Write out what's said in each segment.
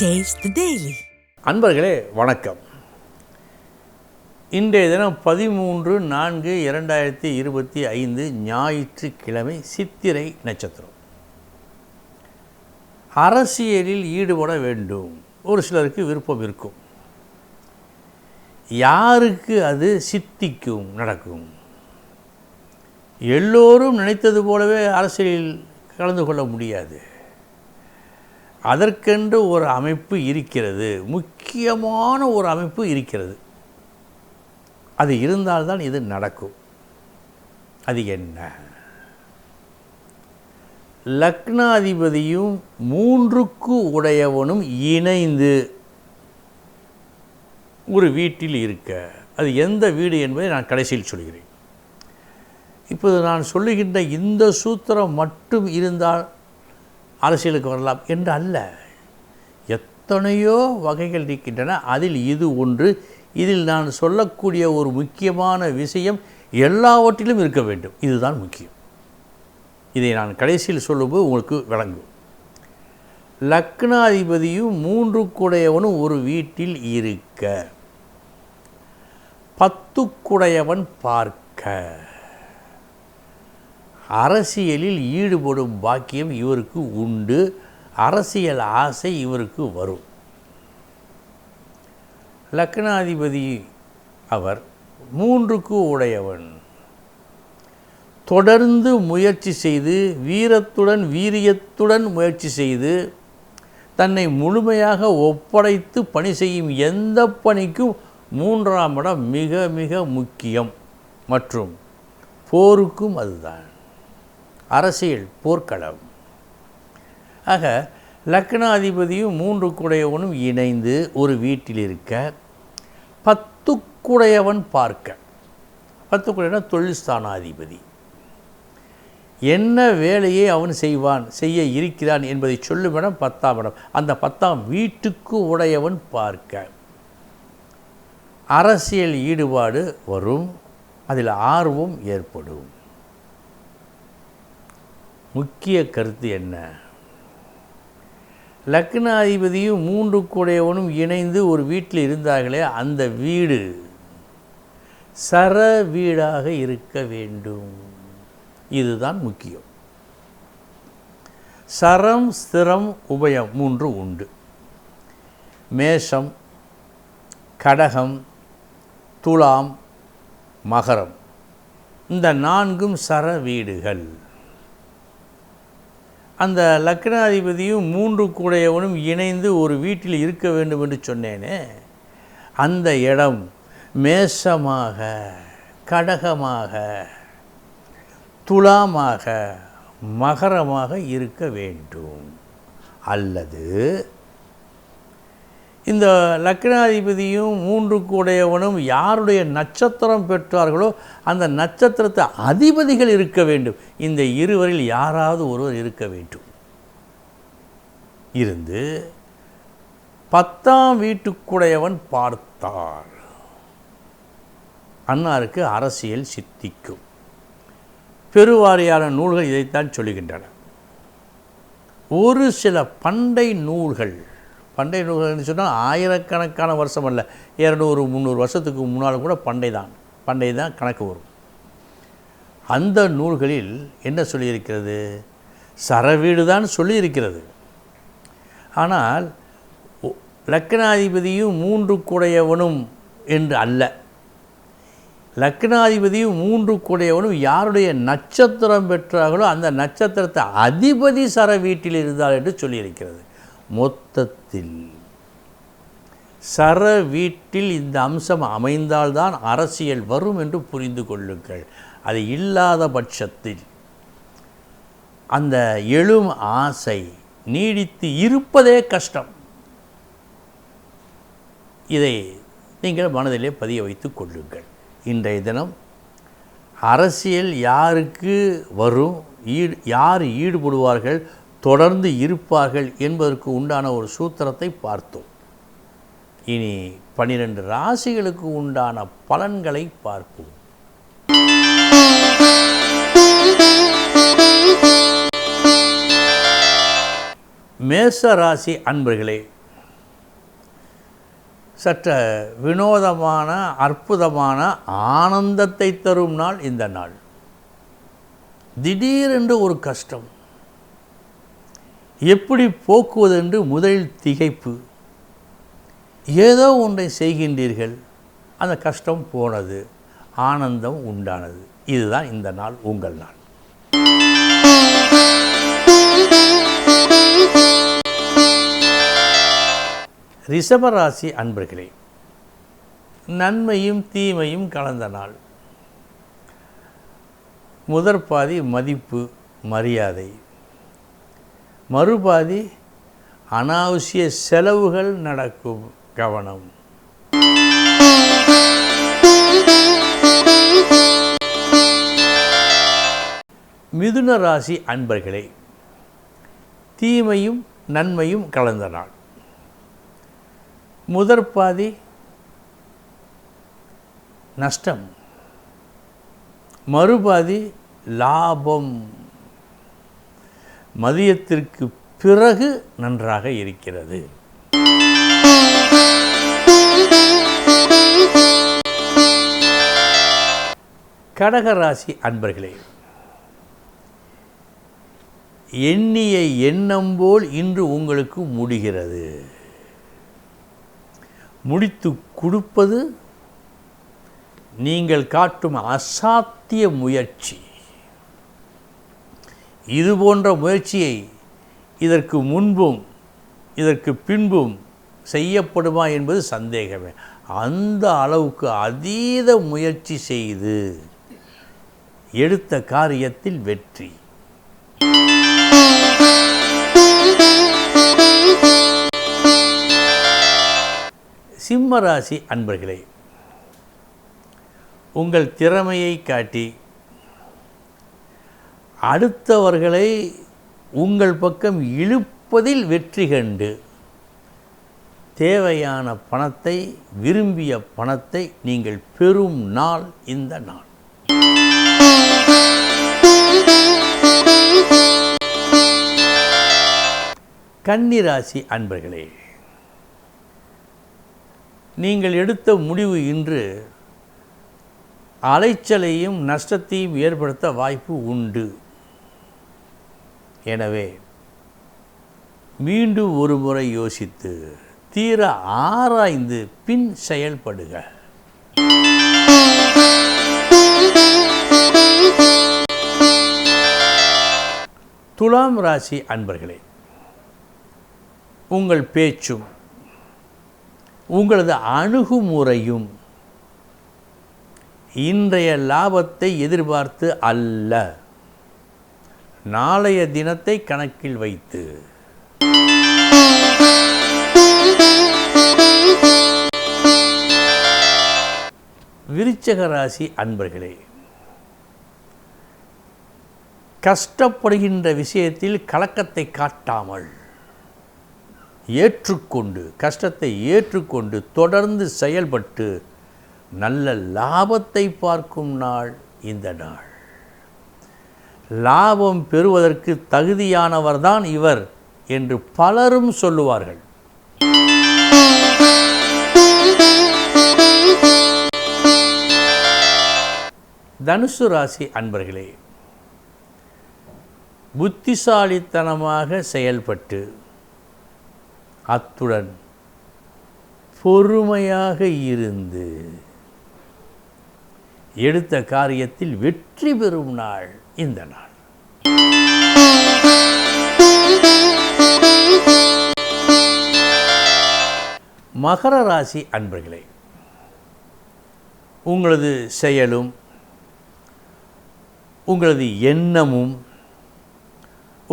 Taste அன்பர்களே வணக்கம். இன்றைய தினம் பதிமூன்று நான்கு இரண்டாயிரத்தி இருபத்தி ஐந்து ஞாயிற்றுக்கிழமை சித்திரை நட்சத்திரம். அரசியலில் ஈடுபட வேண்டும். ஒரு சிலருக்கு விருப்பம் இருக்கும். யாருக்கு அது சித்திக்கும் நடக்கும்? எல்லோரும் நினைத்தது போலவே அரசியலில் கலந்து கொள்ள முடியாது. அதற்கென்று ஒரு அமைப்பு இருக்கிறது. முக்கியமான ஒரு அமைப்பு இருக்கிறது. அது இருந்தால்தான் இது நடக்கும். அது என்ன? லக்னாதிபதியும் மூன்றுக்கு உடையவனும் இணைந்து ஒரு வீட்டில் இருக்க அது எந்த வீடு என்பதை நான் கடைசியில் சொல்கிறேன். இப்போது நான் சொல்லுகின்ற இந்த சூத்திரம் மட்டும் இருந்தால் அரசியலுக்கு வரலாம் என்று அல்ல. எத்தனையோ வகைகள் இருக்கின்றன. அதில் இது ஒன்று. இதில் நான் சொல்லக்கூடிய ஒரு முக்கியமான விஷயம் எல்லாவற்றிலும் இருக்க வேண்டும். இதுதான் முக்கியம். இதை நான் கடைசியில் சொல்லும்போது உங்களுக்கு விளங்கும். லக்னாதிபதியும் மூன்று குடையவனும் ஒரு வீட்டில் இருக்க. பத்து குடையவன் பார்க்க. அரசியலில் ஈடுபடும் பாக்கியம் இவருக்கு உண்டு. அரசியல் ஆசை இவருக்கு வரும். லக்னாதிபதி அவர் மூன்றுக்கு உடையவன். தொடர்ந்து முயற்சி செய்து வீரத்துடன் வீரியத்துடன் முயற்சி செய்து தன்னை முழுமையாக ஒப்படைத்து பணி செய்யும் எந்த பணிக்கும் மூன்றாம் இடம் மிக மிக முக்கியம். மற்றும் போருக்கும் அதுதான். அரசியல் போர்க்களம். ஆக லக்னாதிபதியும் மூன்று குடையவனும் இணைந்து ஒரு வீட்டில் இருக்க பத்து குடையவன் பார்க்க. பத்து குடையவன் தொழில் ஸ்தானாதிபதி. என்ன வேலையை அவன் செய்வான் செய்ய இருக்கிறான் என்பதை சொல்லும் இடம் பத்தாம் இடம். அந்த பத்தாம் வீட்டுக்கு உடையவன் பார்க்க. அரசியல் ஈடுபாடு வரும் அதில் ஆர்வம் ஏற்படும். முக்கிய கருத்து என்ன? லக்னாதிபதியும் மூன்று கூடையவனும் இணைந்து ஒரு வீட்டில் இருந்தார்களே அந்த வீடு சர வீடாக இருக்க வேண்டும். இதுதான் முக்கியம். சரம் ஸ்திரம் உபயம் மூன்று உண்டு. மேஷம் கடகம் துலாம் மகரம். இந்த நான்கும் சர வீடுகள். அந்த லக்னாதிபதியும் மூன்று கூடையவனும் இணைந்து ஒரு வீட்டில் இருக்க வேண்டும் என்று சொன்னேனே. அந்த இடம் மேஷமாக கடகமாக துலாமாக மகரமாக இருக்க வேண்டும். அல்லது இந்த லக்னாதிபதியும் மூன்று கூடையவனும் யாருடைய நட்சத்திரம் பெற்றார்களோ அந்த நட்சத்திரத்தை அதிபதிகள் இருக்க வேண்டும். இந்த இருவரில் யாராவது ஒருவர் இருக்க வேண்டும். இருந்து பத்தாம் வீட்டுக்குடையவன் பார்த்தார் அன்னாருக்கு அரசியல் சித்திக்கும். பெருவாரியான நூல்கள் இதைத்தான் சொல்லுகின்றன. ஒரு சில பண்டை நூல்கள் பண்டை நூல்கள்னு சொன்னால் ஆயிரக்கணக்கான வருஷம் அல்ல. இரநூறு முந்நூறு வருஷத்துக்கு முன்னால் கூட பண்டை தான். பண்டை தான் கணக்கு வரும். அந்த நூல்களில் என்ன சொல்லியிருக்கிறது? சரவீடு தான் சொல்லியிருக்கிறது. ஆனால் லக்னாதிபதியும் மூன்று குடையவனும் என்று அல்ல. லக்னாதிபதியும் மூன்று கூடையவனும் யாருடைய நட்சத்திரம் பெற்றார்களோ அந்த நட்சத்திரத்தை அதிபதி சர வீட்டில் இருந்தால் என்று சொல்லியிருக்கிறது. மொத்தத்தில். சர வீட்டில் இந்த அம்சம் அமைந்தால்தான் அரசியல் வரும் என்று புரிந்து கொள்ளுங்கள். அது இல்லாத பட்சத்தில் அந்த எழும் ஆசை நீடித்து இருப்பதே கஷ்டம். இதை நீங்கள் மனதிலே பதிய வைத்துக் கொள்ளுங்கள். இன்றைய தினம் அரசியல் யாருக்கு வரும்? ஈடு யார் ஈடுபடுவார்கள்? தொடர்ந்து இருப்பார்கள் என்பதற்கு உண்டான ஒரு சூத்திரத்தை பார்த்தோம். இனி பன்னிரண்டு ராசிகளுக்கு உண்டான பலன்களை பார்ப்போம். மேச ராசி அன்பர்களே சற்ற வினோதமான அற்புதமான ஆனந்தத்தை தரும் நாள் இந்த நாள். திடீரென்று ஒரு கஷ்டம் எப்படி போக்குவதென்று முதலில் திகைப்பு. ஏதோ ஒன்றை செய்கின்றீர்கள் அந்த கஷ்டம் போனது ஆனந்தம் உண்டானது. இதுதான் இந்த நாள் உங்கள் நாள். ரிஷபராசி அன்பர்களே நன்மையும் தீமையும் கலந்த நாள். முதற்பாதி மதிப்பு மரியாதை. மறுபாதி அனாவசிய செலவுகள் நடக்கும் கவனம். மிதுன ராசி அன்பர்களே தீமையும் நன்மையும் கலந்த நாள். முதற் பாதி நஷ்டம். மறுபாதி லாபம். மதியத்திற்கு பிறகு நன்றாக இருக்கிறது. கடகராசி அன்பர்களே எண்ணிய எண்ணம் போல் இன்று உங்களுக்கு முடிகிறது. முடித்து கொடுப்பது நீங்கள் காட்டும் அசாத்திய முயற்சி. இது போன்ற முயற்சியை இதற்கு முன்பும் இதற்கு பின்பும் செய்யப்படுமா என்பது சந்தேகமே. அந்த அளவுக்கு அதீத முயற்சி செய்து எடுத்த காரியத்தில் வெற்றி. சிம்மராசி அன்பர்களே உங்கள் திறமையை காட்டி அடுத்தவர்களை உங்கள் பக்கம் இழுப்பதில் வெற்றி கண்டு தேவையான பணத்தை விரும்பிய பணத்தை நீங்கள் பெறும் நாள் இந்த நாள். கன்னிராசி அன்பர்களே நீங்கள் எடுத்த முடிவு இன்று அலைச்சலையும் நஷ்டத்தையும் ஏற்படுத்த வாய்ப்பு உண்டு. எனவே மீண்டும் ஒரு முறை யோசித்து தீர ஆராய்ந்து பின் செயல்படுக. துலாம் ராசி அன்பர்களே உங்கள் பேச்சும் உங்களது அணுகுமுறையும் இன்றைய லாபத்தை எதிர்பார்த்து அல்ல. நாளைய தினத்தை கணக்கில் வைத்து. விருச்சக ராசி அன்பர்களே கஷ்டப்படுகின்ற விஷயத்தில் கலக்கத்தை காட்டாமல் ஏற்றுக்கொண்டு கஷ்டத்தை ஏற்றுக்கொண்டு தொடர்ந்து செயல்பட்டு நல்ல லாபத்தை பார்க்கும் நாள் இந்த நாள். லாபம் பெறுவதற்கு தகுதியானவர்தான் இவர் என்று பலரும் சொல்லுவார்கள். தனுசு ராசி அன்பர்களே புத்திசாலித்தனமாக செயல்பட்டு அத்துடன் பொறுமையாக இருந்து எடுத்த காரியத்தில் வெற்றி பெறும் நாள். இந்த நாள். மகர ராசி அன்பர்களே உங்களது செயலும் உங்களது எண்ணமும்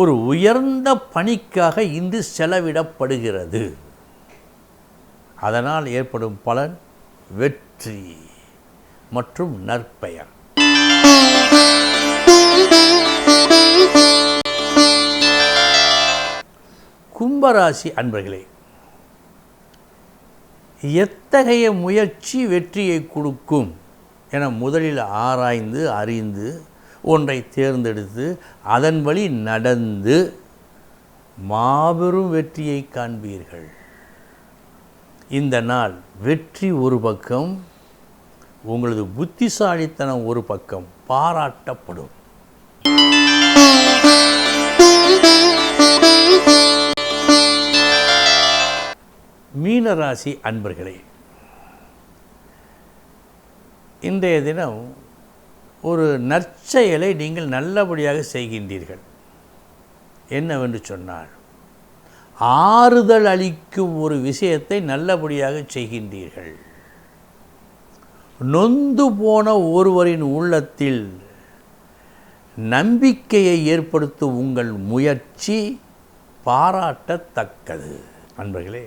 ஒரு உயர்ந்த பணிக்காக இன்று செலவிடப்படுகிறது. அதனால் ஏற்படும் பலன் வெற்றி மற்றும் நற்பெயர். கும்பராசி அன்பர்களே எத்தகைய முயற்சி வெற்றியை கொடுக்கும் என முதலில் ஆராய்ந்து அறிந்து ஒன்றை தேர்ந்தெடுத்து அதன் வழி நடந்து மாபெரும் வெற்றியை காண்பீர்கள். இந்த நாள் வெற்றி ஒரு பக்கம் உங்களது புத்திசாலித்தனம் ஒரு பக்கம் பாராட்டப்படும். மீனராசி அன்பர்களே இன்றைய தினம் ஒரு நற்செயலை நீங்கள் நல்லபடியாக செய்கின்றீர்கள். என்னவென்று சொன்னால் ஆறுதல் அளிக்கும் ஒரு விஷயத்தை நல்லபடியாக செய்கின்றீர்கள். நொந்து போன ஒருவரின் உள்ளத்தில் நம்பிக்கையை ஏற்படுத்தும் உங்கள் முயற்சி பாராட்டத்தக்கது. நண்பர்களே